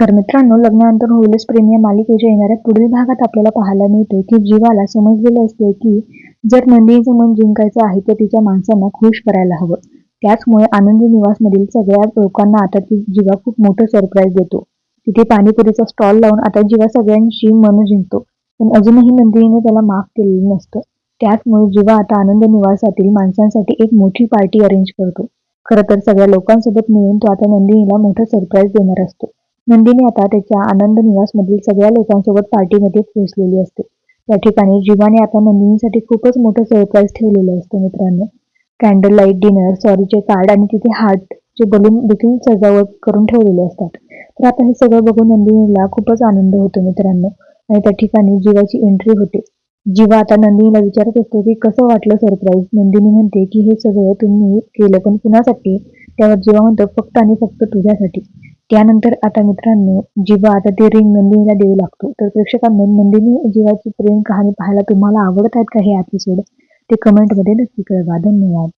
नमस्कार मित्रांनो लग्नानंतर होईलच प्रेमी या मालिकेच्या येणाऱ्या पुढील भागात आपल्याला पाहायला मिळते की जीवाला समजलेलं असते की जर नंदिनीचं मन जिंकायचं आहे तर तिच्या माणसांना खुश करायला हवं. त्याचमुळे आनंदी निवासमधील सगळ्या लोकांना आता ती जीवा खूप मोठं सरप्राईज देतो. तिथे पाणीपुरीचा स्टॉल लावून आता जीवा सगळ्यांशी मन जिंकतो. पण अजूनही नंदिनीने त्याला माफ केलेलं नसतं. त्याचमुळे जीवा आता आनंद निवासातील माणसांसाठी एक मोठी पार्टी अरेंज करतो. खरं तर सगळ्या लोकांसोबत मिळून तो आता नंदिनीला मोठं सरप्राईज देणार असतो. नंदिनी आता त्याच्या आनंद निवासमधील सगळ्या लोकांसोबत पार्टीमध्ये पोहोचलेली असते. त्या ठिकाणी जीवाने आता नंदिनीसाठी खूपच मोठं सरप्राईज ठेवलेलं असतं मित्रांनो. कॅन्डल लाइट डिनर सॉरीचे कार्ड आणि तिथे हार्ट जे बलून देखील सजावट करून ठेवलेले असतात. तर आता हे सगळं बघून नंदिनीला खूपच आनंद होतो मित्रांनो. आणि त्या ठिकाणी जीवाची एंट्री होते. जीवा आता नंदिनीला विचारत असतो की कसं वाटलं सरप्राईज नंदिनी म्हणते की हे सगळं तुम्ही केलं पण कुणासाठी? त्यावर जीवा म्हणतो फक्त आणि फक्त तुझ्यासाठी. त्यानंतर आता मित्रांनो जीवा आता ते रिंग नंदिनीला देऊ लागतो तर प्रेक्षकांनो नंदिनी जीवाची प्रेम कहाणी पाहायला तुम्हाला आवडत आहेत का हे एपिसोड ते कमेंटमध्ये नक्की कळवा. धन्यवाद.